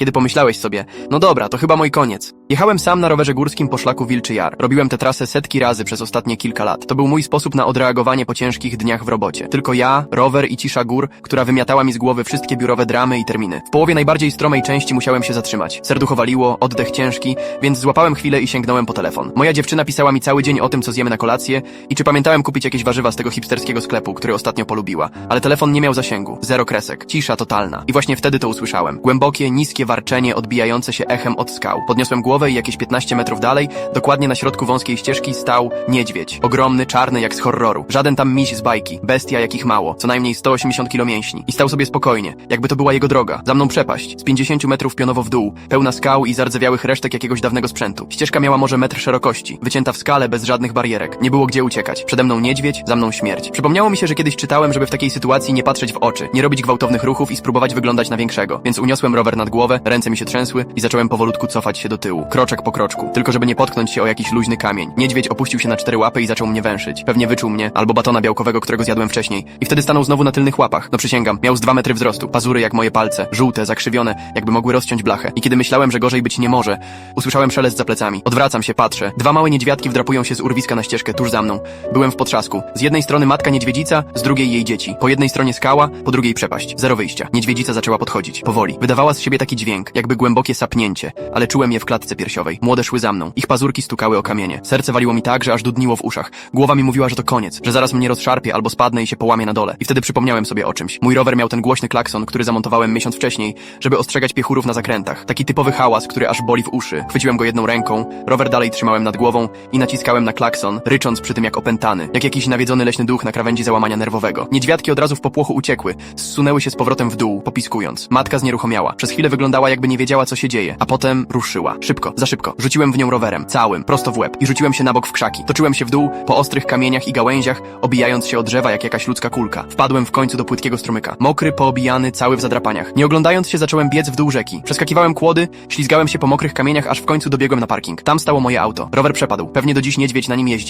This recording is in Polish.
kiedy pomyślałeś sobie, no dobra, to chyba mój koniec. Jechałem sam na rowerze górskim po szlaku Wilczy Jar. Robiłem tę trasę setki razy przez ostatnie kilka lat. To był mój sposób na odreagowanie po ciężkich dniach w robocie. Tylko ja, rower i cisza gór, która wymiatała mi z głowy wszystkie biurowe dramy i terminy. W połowie najbardziej stromej części musiałem się zatrzymać. Serducho waliło, oddech ciężki, więc złapałem chwilę i sięgnąłem po telefon. Moja dziewczyna pisała mi cały dzień o tym, co zjemy na kolację i czy pamiętałem kupić jakieś warzywa z tego hipsterskiego sklepu, który ostatnio polubiła. Ale telefon nie miał zasięgu. Zero kresek. Cisza totalna. I właśnie wtedy to usłyszałem. Głębokie, niskie warczenie odbijające się echem od skał. Podniosłem głowę i jakieś 15 metrów dalej, dokładnie na środku wąskiej ścieżki, stał niedźwiedź. Ogromny, czarny jak z horroru. Żaden tam miś z bajki. Bestia jakich mało. Co najmniej 180 kilo mięśni. I stał sobie spokojnie, jakby to była jego droga. Za mną przepaść. Z 50 metrów pionowo w dół. Pełna skał i zardzewiałych resztek jakiegoś dawnego sprzętu. Ścieżka miała może metr szerokości. Wycięta w skale, bez żadnych barierek. Nie było gdzie uciekać. Przede mną niedźwiedź, za mną śmierć. Przypomniało mi się, że kiedyś czytałem, żeby w takiej sytuacji nie patrzeć w oczy, nie robić gwałtownych ruchów i spróbować wyglądać na większego. Więc uniosłem rower nad głowę, ręce mi się trzęsły i zacząłem powolutku cofać się do tyłu. Kroczek po kroczku. Tylko żeby nie potknąć się o jakiś luźny kamień. Niedźwiedź opuścił się na cztery łapy i zaczął mnie węszyć. Pewnie wyczuł mnie, albo batona białkowego, którego zjadłem wcześniej. I wtedy stanął znowu na tylnych łapach. No przysięgam, miał z dwa metry wzrostu. Pazury jak moje palce. Żółte, zakrzywione, jakby mogły rozciąć blachę. I kiedy myślałem, że gorzej być nie może, usłyszałem szelest za plecami. Odwracam się, patrzę. Dwa małe niedźwiadki wdrapują się z urwiska na ścieżkę tuż za mną. Byłem w potrzasku. Z jednej strony matka niedźwiedzica, z drugiej jej dzieci. Po jednej stronie skała, po drugiej przepaść. Zero wyjścia. Niedźwiedzica zaczęła podchodzić. Powoli. Wydawała z siebie taki dźwięk, jakby głębokie sapnięcie, ale czułem je w klatce piersiowej. Młode szły za mną. Ich pazurki stukały o kamienie. Serce waliło mi tak, że aż dudniło w uszach. Głowa mi mówiła, że to koniec, że zaraz mnie rozszarpie albo spadnę i się połamie na dole. I wtedy przypomniałem sobie o czymś. Mój rower miał ten głośny klakson, który zamontowałem miesiąc wcześniej, żeby ostrzegać piechurów na zakrętach. Taki typowy hałas, który aż boli w uszy. Chwyciłem go jedną ręką, rower dalej trzymałem nad głową i naciskałem na klakson, rycząc przy tym jak opętany, jak jakiś nawiedzony leśny duch na krawędzi załamania nerwowego. Niedźwiadki od razu w popłochu uciekły, zsunęły się z powrotem w dół, popiskując. Matka znieruchomiała. Przez chwilę wyglądała jakby nie wiedziała co się dzieje, a potem ruszyła. Szybko, za szybko. Rzuciłem w nią rowerem, całym, prosto w łeb i rzuciłem się na bok w krzaki. Toczyłem się w dół, po ostrych kamieniach i gałęziach, obijając się o drzewa jak jakaś ludzka kulka. Wpadłem w końcu do płytkiego strumyka. Mokry, poobijany, cały w zadrapaniach. Nie oglądając się zacząłem biec w dół rzeki. Przeskakiwałem kłody, ślizgałem się po mokrych kamieniach, aż w końcu dobiegłem na parking. Tam stało moje auto. Rower przepadł. Pewnie do dziś niedźwiedź na nim jeździ.